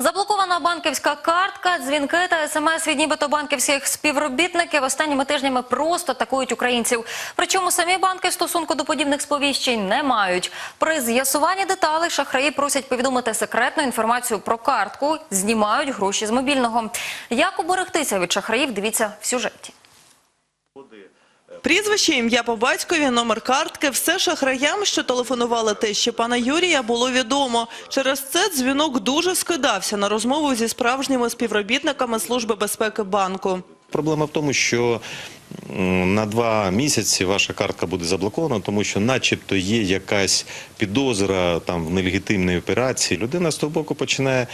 Заблокована банківська картка, дзвінки та смс від нібито банківських співробітників останніми тижнями просто атакують українців. Причому самі банки стосунку до подібних сповіщень не мають. При з'ясуванні деталей шахраї просять повідомити секретну інформацію про картку, знімають гроші з мобільного. Як уберегтися від шахраїв? Дивіться в сюжеті. Прізвище, ім'я по батькові, номер картки – все шахраям, що телефонували тещі пана Юрія, було відомо. Через це дзвінок дуже скидався на розмову зі справжніми співробітниками Служби безпеки банку. Проблема в тому, що на два місяці ваша картка буде заблокована, тому що, начебто, є якась підозра там в нелегітимній операції. Людина з того боку починає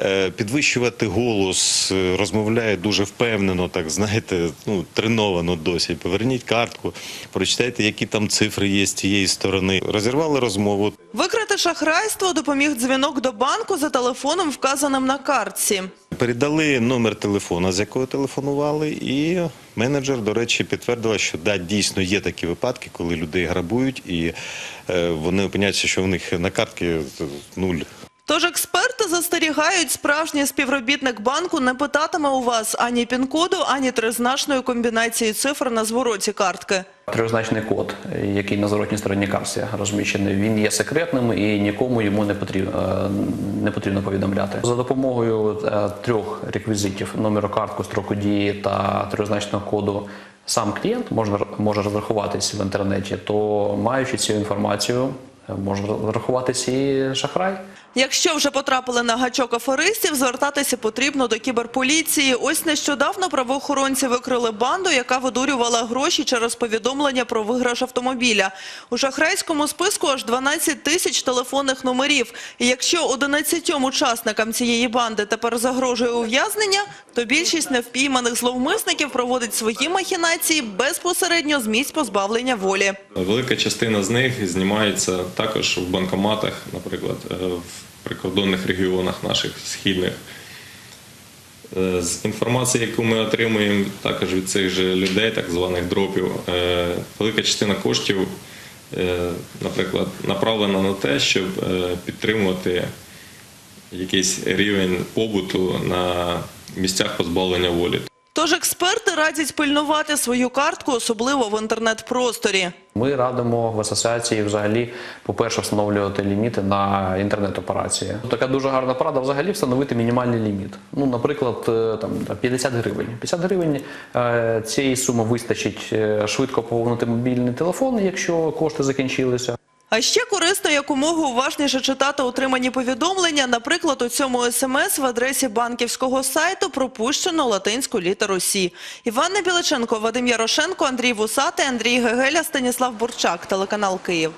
е, підвищувати голос, е, розмовляє дуже впевнено, так знаєте, ну треновано досі. Поверніть картку, прочитайте, які там цифри є з тієї сторони. Розірвали розмову. Викрити шахрайство допоміг дзвінок до банку за телефоном, вказаним на картці. Передали номер телефона, з якого телефонували, і менеджер, до речі, підтвердила, що да, дійсно є такі випадки, коли людей грабують, і е, вони опиняються, що в них на картці е, нуль. Тож експерти застерігають, справжній співробітник банку не питатиме у вас ані пін-коду, ані тризначної комбінації цифр на звороті картки. Трьохзначний код, який на зворотній стороні картці розміщений, він є секретним і нікому йому не потрібно, е, не потрібно повідомляти. За допомогою е, трьох реквізитів номеру картку, строку дії та трьохзначного коду сам клієнт може, може розрахуватись в інтернеті, то маючи цю інформацію, може розрахуватись і шахрай. Якщо вже потрапили на гачок аферистів, звертатися потрібно до кіберполіції. Ось нещодавно правоохоронці викрили банду, яка видурювала гроші через повідомлення про виграш автомобіля. У шахрайському списку аж 12 тисяч телефонних номерів. І якщо 11 учасникам цієї банди тепер загрожує ув'язнення, то більшість невпійманих зловмисників проводить свої махінації безпосередньо з місць позбавлення волі. Велика частина з них знімається також в банкоматах, наприклад, е, в прикордонних регіонах наших східних. Е, З інформації, яку ми отримуємо також від цих же людей, так званих дропів, е, велика частина коштів, наприклад, направлена на те, щоб підтримувати якийсь рівень побуту на місцях позбавлення волі. Тож експерти радять пильнувати свою картку, особливо в інтернет-просторі. Ми радимо в асоціації взагалі, по-перше, встановлювати ліміти на інтернет-операції. Така дуже гарна порада взагалі встановити мінімальний ліміт. Ну, наприклад, е, там 50 гривень. 50 гривень е, цієї суми вистачить е, швидко поповнити мобільний телефон, якщо кошти закінчилися. А ще корисно якомога уважніше читати отримані повідомлення. Наприклад, у цьому смс в адресі банківського сайту пропущено латинську літеру «Сі». Іванна Біличенко, Вадим Ярошенко, Андрій Вусати, Андрій Гегеля, Станіслав Бурчак, телеканал Київ.